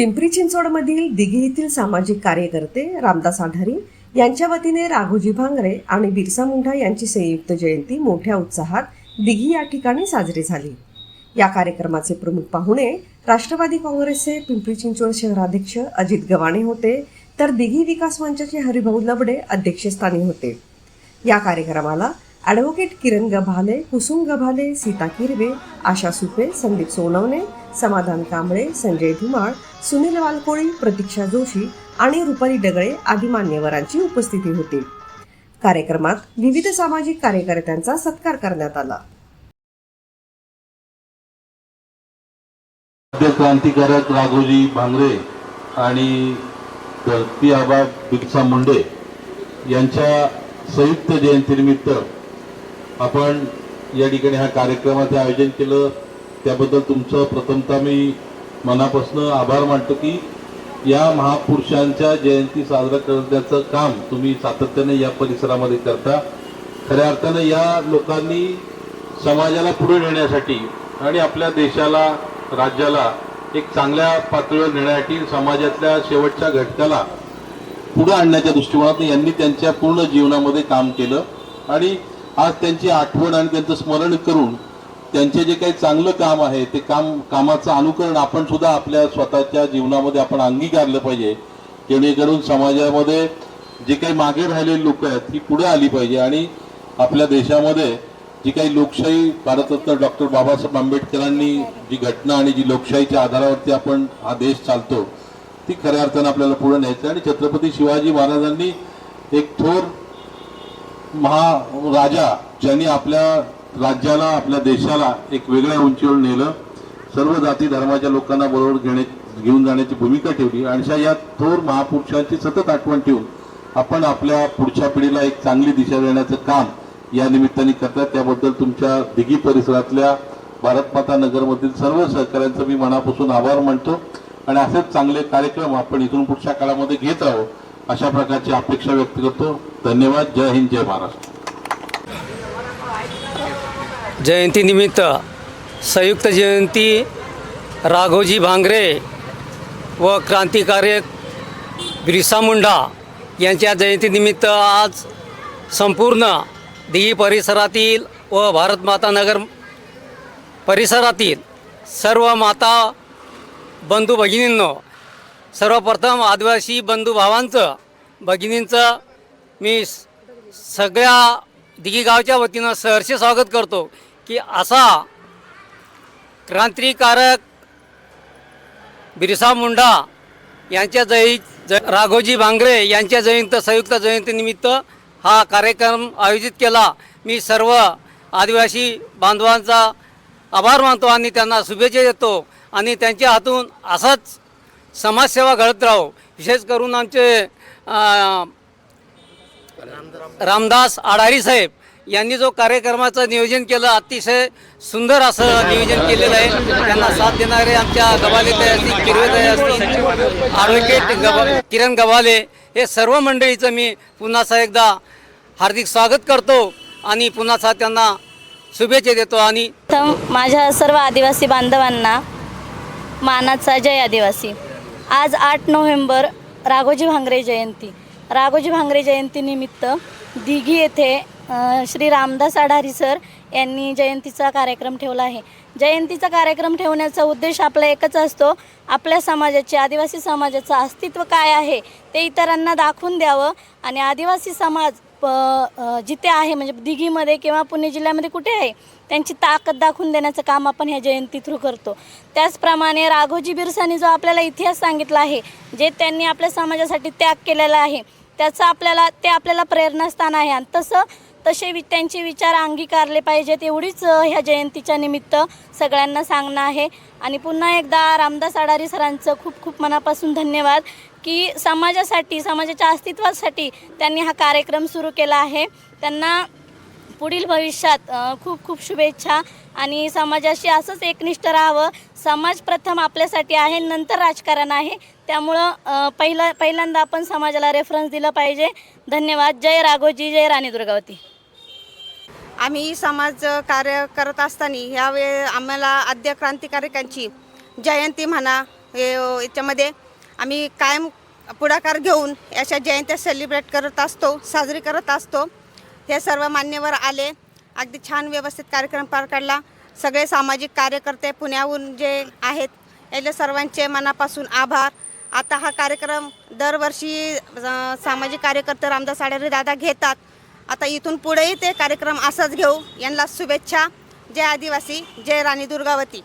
पिंपरी चिंचवडमधील दिघी येथील सामाजिक कार्यकर्ते रामदास आढारी यांच्या वतीने राघोजी भांगरे आणि बिरसा मुंढा यांची संयुक्त जयंती मोठ्या उत्साहात दिघी या ठिकाणी साजरी झाली. या कार्यक्रमाचे प्रमुख पाहुणे राष्ट्रवादी काँग्रेसचे पिंपरी चिंचवड शहराध्यक्ष अजित गवाणे होते तर दिघी विकास मंचाचे हरिभाऊ लबडे अध्यक्षस्थानी होते. या कार्यक्रमाला ॲडव्होकेट किरण गभाले कुसुम गभाले सीता किरवे आशा सुपे संदीप सोनवणे समाधान कांबळे संजय धुमाळ सुनील वालकोळी प्रतीक्षा जोशी आणि रुपाली डगळे आदी मान्यवरांची उपस्थिती होती. कार्यक्रमात विविध सामाजिक कार्यकर्त्यांचा सत्कार करण्यात आला. क्रांतिकारक राघोजी भांगरे आणि धरती आबा बिरसा मुंडे यांच्या संयुक्त जयंतीनिमित्त आपण या ठिकाणी हा कार्यक्रमाचं आयोजन केलं. त्याबद्दल तुमचं प्रथमतः मी मनापासून आभार मानतो की या महापुरुषांच्या जयंती साजरा करण्याचं काम तुम्ही सातत्याने या परिसरामध्ये करता. खऱ्या अर्थानं या लोकांनी समाजाला पुढे नेण्यासाठी आणि आपल्या देशाला राज्याला एक चांगल्या पातळीवर नेण्यासाठी समाजातल्या शेवटच्या घटकाला पुढे आणण्याच्या दृष्टिकोनातून यांनी त्यांच्या पूर्ण जीवनामध्ये काम केलं. आणि आज त्यांची आठवण आणि त्यांचं स्मरण करून त्यांचे जे काही चांगलं काम आहे ते काम कामाचं अनुकरण आपण सुद्धा आपल्या स्वतःच्या जीवनामध्ये आपण अंगीकारलं पाहिजे. जेणेकरून समाजामध्ये जे काही मागे राहिलेली लोक आहेत ती पुढे आली पाहिजे. आणि आपल्या देशामध्ये जी काही लोकशाही भारतरत्न डॉक्टर बाबासाहेब आंबेडकरांनी जी घटना आणि जी लोकशाहीच्या आधारावरती आपण हा देश चालतो ती खऱ्या अर्थानं आपल्याला पुढे न्यायचं आणि छत्रपती शिवाजी महाराजांनी एक थोर महाराजा ज्यांनी आपल्या राज्याला आपल्या देशाला एक वेगळ्या उंचीवर नेलं. सर्व जाती धर्माच्या लोकांना बरोबर घेणे घेऊन जाण्याची भूमिका ठेवली. आणि अशा या थोर महापुरुषांची सतत आठवण ठेवून आपण आपल्या पुढच्या पिढीला एक चांगली दिशा देण्याचं काम या निमित्ताने करतात. त्याबद्दल तुमच्या दिघी परिसरातल्या भारतमाता नगरमधील सर्व सहकाऱ्यांचं मी मनापासून आभार मानतो. आणि असेच चांगले कार्यक्रम आपण इथून पुढच्या काळामध्ये घेत आहोत अशा प्रकारची अपेक्षा व्यक्त करतो. धन्यवाद. जय हिंद जय महाराष्ट्र. जयंतीनिमित्त संयुक्त जयंती राघोजी भांगरे व क्रांतिकारक बिरसा मुंडा यांच्या जयंतीनिमित्त आज संपूर्ण दिघी परिसरातील व भारतमाता नगर परिसरातील सर्व माता बंधू भगिनींनो सर्वप्रथम आदिवासी बंधू भावांचं भगिनींचं मी स- सगळ्या दिघी गावच्या वतीनं सहर्ष स्वागत करतो. की असा क्रांतिकारक बिरसा मुंडा यांच्या जयी ज राघोजी भांगरे यांच्या जयंती संयुक्त जयंतीनिमित्त हा कार्यक्रम आयोजित केला. मी सर्व आदिवासी बांधवांचा आभार मानतो आणि त्यांना शुभेच्छा देतो आणि त्यांच्या हातून असाच समाजसेवा घडत राहो. विशेष करून आमचे रामदास आडारी साहेब. यांनी जो कार्यक्रमाचं नियोजन केलं अतिशय सुंदर असं नियोजन केलेलं आहे. त्यांना साथ देणारे आमच्या गवाले ताई असतील किरवे ताई असतील ॲडव्होकेट गवा किरण गवाले हे सर्व मंडळीचं मी पुन्हा एकदा हार्दिक स्वागत करतो आणि पुन्हा त्यांना शुभेच्छा देतो आणि माझ्या सर्व आदिवासी बांधवांना मानाचा जय आदिवासी. आज आठ नोव्हेंबर राघोजी भांगरे जयंती. राघोजी भांगरे जयंतीनिमित्त दिघी येथे श्री रामदास आढारी सर यांनी जयंतीचा कार्यक्रम ठेवला आहे. जयंतीचा कार्यक्रम ठेवण्याचा उद्देश आपला एकच असतो आपल्या समाजाचे आदिवासी समाजाचं अस्तित्व काय आहे ते इतरांना दाखवून द्यावं. आणि आदिवासी समाज प जिथे आहे म्हणजे दिघीमध्ये किंवा पुणे जिल्ह्यामध्ये कुठे आहे त्यांची ताकद दाखवून देण्याचं काम आपण ह्या जयंती थ्रू करतो. त्याचप्रमाणे राघोजी बिरसानी जो आपल्याला इतिहास सांगितला आहे जे त्यांनी आपल्या समाजासाठी त्याग केलेला आहे त्याचं आपल्याला ते आपल्याला प्रेरणास्थान आहे. आणि तसं तसे वि त्यांचे विचार अंगीकारले पाहिजेत एवढीच ह्या जयंतीच्या निमित्त सगळ्यांना सांगणं आहे. आणि पुन्हा एकदा रामदास आडारी सरांचं खूप खूप मनापासून धन्यवाद की समाजासाठी समाजाच्या अस्तित्वासाठी त्यांनी हा कार्यक्रम सुरू केला आहे. त्यांना पुढील भविष्यात खूप खूप शुभेच्छा. आणि समाजाशी असंच एकनिष्ठ राहावं. समाज प्रथम आपल्यासाठी आहे नंतर राजकारण आहे. त्यामुळं पहिलं पहिल्यांदा आपण समाजाला रेफरन्स दिलं पाहिजे. धन्यवाद. जय राघोजी जय राणी दुर्गावती. आम्ही समाज कार्य करत असताना ह्यावे आम्हाला आद्य क्रांतिकारकांची जयंती म्हणा याच्यामध्ये आम्ही कायम पुढाकार घेऊन अशा जयंत्या सेलिब्रेट करत असतो साजरी करत असतो. हे सर्व मान्यवर आले. अगदी छान व्यवस्थित कार्यक्रम पार काढला. सगळे सामाजिक कार्यकर्ते पुण्याहून जे आहेत याच्या सर्वांचे मनापासून आभार. आता हा कार्यक्रम दरवर्षी सामाजिक कार्यकर्ते रामदास आढळरे दादा घेतात. आता इथून पुढेही ते कार्यक्रम असाच घेऊ. यांना शुभेच्छा. जय आदिवासी जय राणी दुर्गावती.